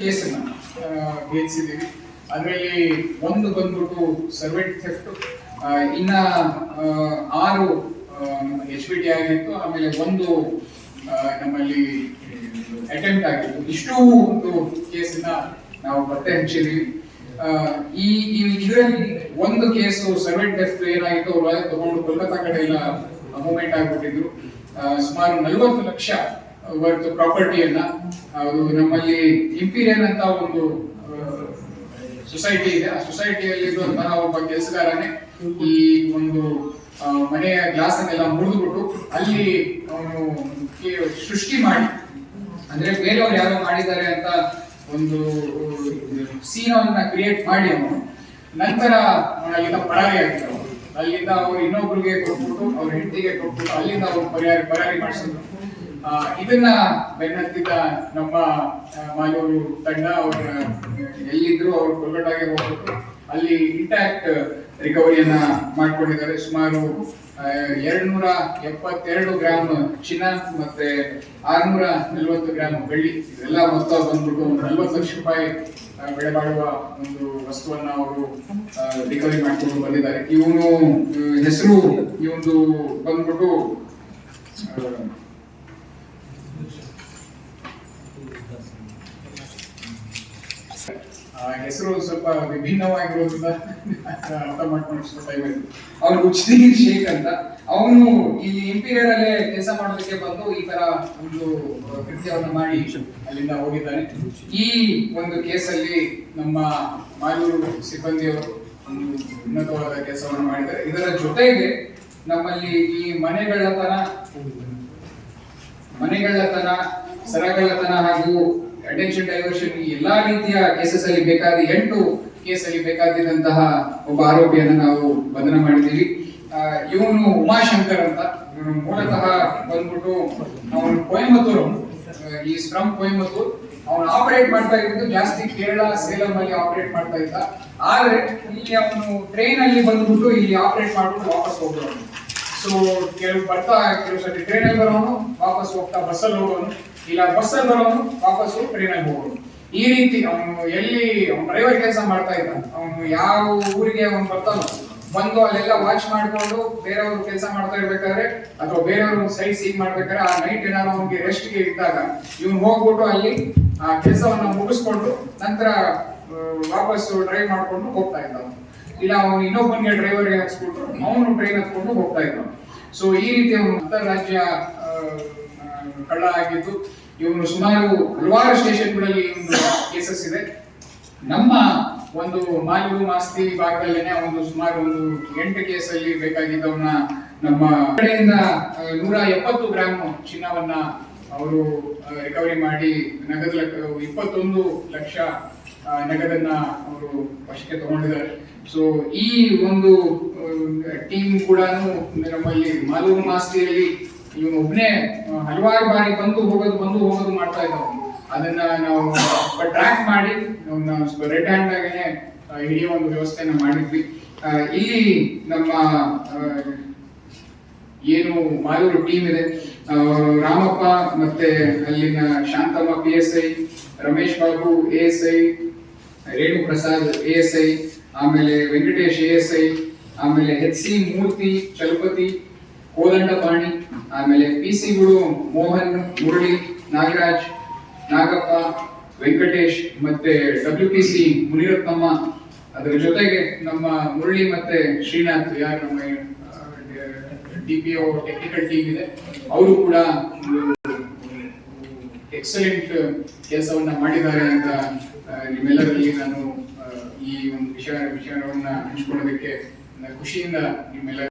ಕೇಸನ್ನ ಭೇದಿಸಿದ್ದೀವಿ ಅದರಲ್ಲಿ ಒಂದು ಬಂದ್ಬಿಟ್ಟು ಸರ್ವೆಂಟ್ ಥೆಫ್ಟ್ ಇನ್ನ ಆರು ಎಚ್ ಬಿ ಟಿ ಆಗಿತ್ತು. ಆಮೇಲೆ ಒಂದು ನಮ್ಮಲ್ಲಿ ಅಟೆಂಪ್ಟ್ ಆಗಿತ್ತು. ಇಷ್ಟು ಒಂದು ಕೇಸನ್ನ ನಾವು ಪತ್ತೆ ಹಚ್ಚಿದ್ದೀವಿ ಈ ಇದರಲ್ಲಿ ಒಂದು ಕೇಸು ಸರ್ವೆಂಟ್ ಥೆಫ್ಟ್ ಏನಾಗಿತ್ತು, ಅವ್ರು ತಗೊಂಡು ಕೋಲ್ಕತ್ತಾ ಕಡೆ ಎಲ್ಲ ಮೂವ್ಮೆಂಟ್ ಆಗಿಬಿಟ್ಟಿದ್ರು. ಸುಮಾರು ನಲವತ್ತು ಲಕ್ಷ ವರ್ತ್ ಪ್ರಾಪರ್ಟಿಯನ್ನ ಅದು ನಮ್ಮಲ್ಲಿ ಇಂಪೀರಿಯನ್ ಅಂತ ಒಂದು ಸೊಸೈಟಿ ಇದೆ. ಆ ಸೊಸೈಟಿಯಲ್ಲಿ ಒಬ್ಬ ಕೆಲಸಗಾರನೇ. ಈ ಒಂದು ಮನೆಯ ಗ್ಲಾಸ್ ಅನ್ನೆಲ್ಲ ಮುರಿದ್ಬಿಟ್ಟು ಅಲ್ಲಿ ಅವನು ಸೃಷ್ಟಿ ಮಾಡಿ. ಅಂದ್ರೆ ಬೇರೆಯವ್ರು ಯಾರೋ ಮಾಡಿದ್ದಾರೆ ಅಂತ ಒಂದು ಸೀನವನ್ನ ಕ್ರಿಯೇಟ್ ಮಾಡಿ ಅವನು. ನಂತರ ಅಲ್ಲಿಂದ ಪರಾರಿ ಆಗಿದ್ರು ಅಲ್ಲಿಂದ ಅವ್ರು ಇನ್ನೊಬ್ರಿಗೆ ಕೊಟ್ಬಿಟ್ಟು, ಅವ್ರ ಹೆಂಡತಿಗೆ ಕೊಟ್ಬಿಟ್ಟು ಅಲ್ಲಿಂದ ಅವ್ರು ಪರಿಹಾರ ಪರಾರಿ ಮಾಡಿಸಿದ್ರು. ಇದನ್ನ ಬೆನ್ನತ್ತಿದ್ದ ನಮ್ಮ ಮಾಲೂರು ತಂಡ ಅವ್ರ ಎಲ್ಲಿದ್ರು ಅವ್ರು ಕೋಲ್ಕತ್ತಾಗೆ ಹೋಗ್ಬಿಟ್ಟು ಅಲ್ಲಿ ಇಂಟ್ಯಾಕ್ಟ್ ರಿಕವರಿಯನ್ನ ಮಾಡ್ಕೊಂಡಿದ್ದಾರೆ. ಸುಮಾರು ಎರಡ್ನೂರ ಎಪ್ಪತ್ತೆರಡು ಗ್ರಾಮ್ ಚಿನ್ನ ಮತ್ತೆ ಆರ್ನೂರ ನಲ್ವತ್ತು ಗ್ರಾಮ್ ಬೆಳ್ಳಿ. ಇದೆಲ್ಲ ಮೊತ್ತ ಬಂದ್ಬಿಟ್ಟು ಒಂದು ನಲ್ವತ್ತು ಲಕ್ಷ ರೂಪಾಯಿ ಬೆಳೆ ಬಾಳುವ ಒಂದು ವಸ್ತುವನ್ನ ಅವರು ರಿಕವರಿ ಮಾಡ್ಕೊಂಡು ಬಂದಿದ್ದಾರೆ. ಇವನು ಹೆಸರು, ಈ ಒಂದು ಬಂದ್ಬಿಟ್ಟು ಹೆಸರು ಸ್ವಲ್ಪ ವಿಭಿನ್ನವಾಗಿರೋದ್ರಿಂದ ಅರ್ಥ ಮಾಡ್ಕೊಂಡು ಸ್ವಲ್ಪ ಟೈಮ್ ಶೇಖ್ ಅಂತ. ಅವನು ಈ ಇಂಪೀರಿಯರ್ ಅಲ್ಲಿ ಕೆಲಸ ಮಾಡೋದಕ್ಕೆ ಬಂದು ಈ ತರ ಒಂದು ಕೃತ್ಯವನ್ನು ಮಾಡಿ ಅಲ್ಲಿಂದ ಹೋಗಿದ್ದಾನೆ. ಈ ಒಂದು ಕೇಸಲ್ಲಿ ನಮ್ಮ ಮಾಲೂರು ಸಿಬ್ಬಂದಿಯವರು ಒಂದು ಉನ್ನತವಾದ ಕೆಲಸವನ್ನು ಮಾಡಿದ್ದಾರೆ. ಇದರ ಜೊತೆಗೆ ನಮ್ಮಲ್ಲಿ ಈ ಮನೆಗಳ್ಳತನ ಮನೆಗಳ್ಳತನ ಸರಗಳ್ಳತನ ಹಾಗೂ ಅಟೆನ್ಷನ್ ಡೈವರ್ಷನ್ ಎಲ್ಲಾ ರೀತಿಯ ಕೇಸಸ್ ಅಲ್ಲಿ ಬೇಕಾದ ಎಂಟು ಕೇಸ್ ಅಲ್ಲಿ ಬೇಕಾಗಿದ್ದಂತಹ ಒಬ್ಬ ಆರೋಪಿಯನ್ನು ನಾವು ಬಂಧನ ಮಾಡಿದ್ದೀವಿ. ಇವನು ಉಮಾಶಂಕರ್ ಅಂತ. ಇವನು ಮೂಲತಃ ಬಂದ್ಬಿಟ್ಟು ಅವನು ಕೊಯಮತ್ತೂರು ಈ ಫ್ರಮ್ ಕೊಯಮತ್ತೂರು ಅವನು ಆಪರೇಟ್ ಮಾಡ್ತಾ ಇದ್ದು ಜಾಸ್ತಿ ಕೇರಳ, ಸೇಲಂ ಅಲ್ಲಿ ಆಪರೇಟ್ ಮಾಡ್ತಾ ಇದ್ದ. ಆದ್ರೆ ಇಲ್ಲಿ ಅವನು ಟ್ರೈನ್ ಅಲ್ಲಿ ಬಂದ್ಬಿಟ್ಟು ಇಲ್ಲಿ ಆಪರೇಟ್ ಮಾಡ್ಬಿಟ್ಟು ವಾಪಸ್ ಹೋಗೋನು ಸೊ ಕೆಲವು ಬರ್ತಾ, ಕೆಲವು ಟ್ರೈನ್ ಅಲ್ಲಿ ಬರೋನು, ವಾಪಸ್ ಹೋಗ್ತಾ ಬಸ್ಸಲ್ಲಿ ಹೋಗೋನು. ಇಲ್ಲ ಬಸ್ಸಲ್ಲಿ ಬರೋನು, ವಾಪಸ್ ಟ್ರೈನ್ ಅಲ್ಲಿ ಹೋಗೋನು. ಈ ರೀತಿ ಅವನು ಎಲ್ಲಿ ಅವ್ನು ಡ್ರೈವರ್ ಕೆಲಸ ಮಾಡ್ತಾ ಇದ್ದಾನೆ. ಅವನು ಯಾವ ಊರಿಗೆ ಅವನು ಬರ್ತಾನೋ, ಬಂದು ಅಲ್ಲೆಲ್ಲ ವಾಚ್ ಮಾಡ್ಕೊಂಡು ಬೇರೆಯವರು ಕೆಲಸ ಮಾಡ್ತಾ ಇರ್ಬೇಕಾದ್ರೆ, ಅಥವಾ ಬೇರೆಯವರು ಸೈಡ್ ಸೀನ್ ಮಾಡ್ಬೇಕಾದ್ರೆ, ಆ ನೈಟ್ ಏನಾದ್ರು ಅವನಿಗೆ ರೆಸ್ಟ್ಗೆ ಇದ್ದಾಗ ಇವನು ಹೋಗ್ಬಿಟ್ಟು ಅಲ್ಲಿ ಆ ಕೆಲಸವನ್ನ ಮುಗಿಸ್ಕೊಂಡು ನಂತರ ವಾಪಸ್ ಡ್ರೈವ್ ಮಾಡ್ಕೊಂಡು ಹೋಗ್ತಾ ಇದ್ದ ಅವನು ಇಲ್ಲ, ಅವನು ಇನ್ನೊಬ್ಬನಿಗೆ ಡ್ರೈವರ್ಗೆ ಹಾಕ್ಸ್ಬಿಟ್ಟು ಅವನು ಟ್ರೈನ್ ಹತ್ಕೊಂಡು ಹೋಗ್ತಾ ಇದ್ದ ಸೊ ಈ ರೀತಿ ಅವನು ಅಂತಾರಾಜ್ಯ ಕಳ್ಳ ಆಗಿದ್ದು, ಇವನು ಸುಮಾರು ಹಲವಾರು ಸ್ಟೇಷನ್ಗಳಲ್ಲಿ ಕೇಸಸ್ ಇದೆ. ನಮ್ಮ ಒಂದು ಮಾಲಿವು ಮಾಸ್ತಿ ಭಾಗದಲ್ಲೇನೆ ಒಂದು ಸುಮಾರು ಒಂದು ಎಂಟು ಕೇಸಲ್ಲಿ ಬೇಕಾಗಿದ್ದವನ್ನ ನಮ್ಮ ಕಡೆಯಿಂದ ನೂರ ಎಪ್ಪತ್ತು ಗ್ರಾಮ್ ಚಿನ್ನವನ್ನ ಅವರು ರಿಕವರಿ ಮಾಡಿ, ನಗದು ಇಪ್ಪತ್ತೊಂದು ಲಕ್ಷ ನಗದನ್ನ ಅವರು ವಶಕ್ಕೆ ತಗೊಂಡಿದ್ದಾರೆ. ಸೊ ಈ ಒಂದು ಟೀಮ್ ಕೂಡ ನಮ್ಮಲ್ಲಿ ಮಾಲೂರು ಮಾಸ್ತಿಯಲ್ಲಿ ಇವನು ಒಬ್ಬನೇ ಹಲವಾರು ಬಾರಿ ಬಂದು ಹೋಗೋದು ಬಂದು ಹೋಗೋದು ಮಾಡ್ತಾ ಇದ್ದಾವೆ ಅದನ್ನ ನಾವು ಟ್ರ್ಯಾಕ್ ಮಾಡಿ ರೆಡ್ ಹ್ಯಾಂಡ್ ಆಗೇನೆ ಹಿಡಿಯೋ ಒಂದು ವ್ಯವಸ್ಥೆನ ಮಾಡಿದ್ವಿ. ಇಲ್ಲಿ ನಮ್ಮ ಏನು ಮಾಲೂರು ಟೀಮ್ ಇದೆ. ರಾಮಪ್ಪ ಮತ್ತೆ ಅಲ್ಲಿನ Shantamma P S I Ramesh Babu A S I Renu Prasad A S I ಆಮೇಲೆ ವೆಂಕಟೇಶ್ ಎ ಎಸ್ ಐ ಆಮೇಲೆ ಎಚ್ ಸಿ ಮೂರ್ತಿ ಚಲಪತಿ, ಕೋದಂಡಪಾಣಿ, ಆಮೇಲೆ ಪಿ ಸಿ ಗುರು ಮೋಹನ್ ಮುರಳಿ, ನಾಗರಾಜ್, ನಾಗಪ್ಪ, ವೆಂಕಟೇಶ್, ಮತ್ತೆ ಡಬ್ಲ್ಯೂ ಪಿ ಸಿ ಮುನಿರತ್ನಮ್ಮ. ಅದರ ಜೊತೆಗೆ ನಮ್ಮ ಮುರಳಿ ಮತ್ತೆ ಶ್ರೀನಾಥ್, ಯಾರು ನಮ್ಮ D P O technical team ಇದೆ, ಅವರು ಕೂಡ ಎಕ್ಸಲೆಂಟ್ ಕೆಲಸವನ್ನ ಮಾಡಿದ್ದಾರೆ ಅಂತ ನಿಮ್ಮೆಲ್ಲರಲ್ಲಿ ನಾನು ಈ ಒಂದು ವಿಷಯ ವಿಷಯವನ್ನ ಹಂಚ್ಕೊಳ್ಳೋದಕ್ಕೆ ಖುಷಿಯಿಂದ ನಿಮ್ಮೆಲ್ಲ